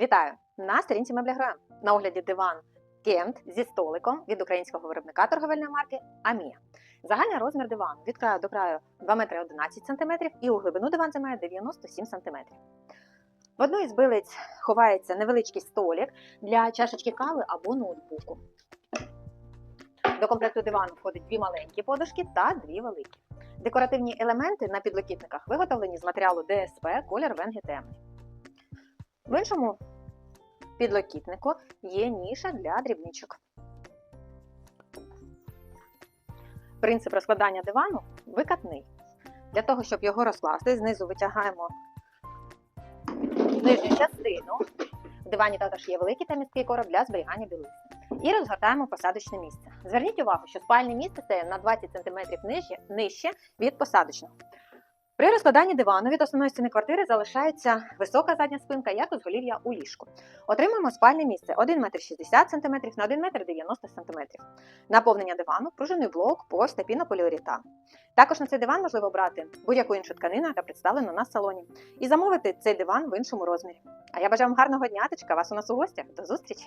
Вітаю! На сторінці Меблягроя. На огляді диван Кент зі столиком від українського виробника торговельної марки Амія. Загальний розмір дивану від краю до краю 2 метри 11 см і у глибину диван займає 97 см. В одну із билиць ховається невеличкий столик для чашечки кави або ноутбуку. До комплекту дивану входить дві маленькі подушки та дві великі. Декоративні елементи на підлокітниках виготовлені з матеріалу ДСП колір венги. В іншому підлокітнику є ніша для дрібничок. Принцип розкладання дивану викатний. Для того, щоб його розкласти, знизу витягаємо нижню частину. В дивані також є великий та місткий короб для зберігання білизни. І розгортаємо посадочне місце. Зверніть увагу, що спальне місце стає на 20 см нижче від посадочного. При розкладанні дивану від основної стіни квартири залишається висока задня спинка, як узголів'я у ліжку. Отримуємо спальне місце 1 метр 60 см на 1 метр 90 см. Наповнення дивану, пружинний блок, пост та пінополіуретан. Також на цей диван можливо брати будь-яку іншу тканину, яка представлена на салоні, і замовити цей диван в іншому розмірі. А я бажаю вам гарного дня, та чекаю вас у нас у гостях. До зустрічі!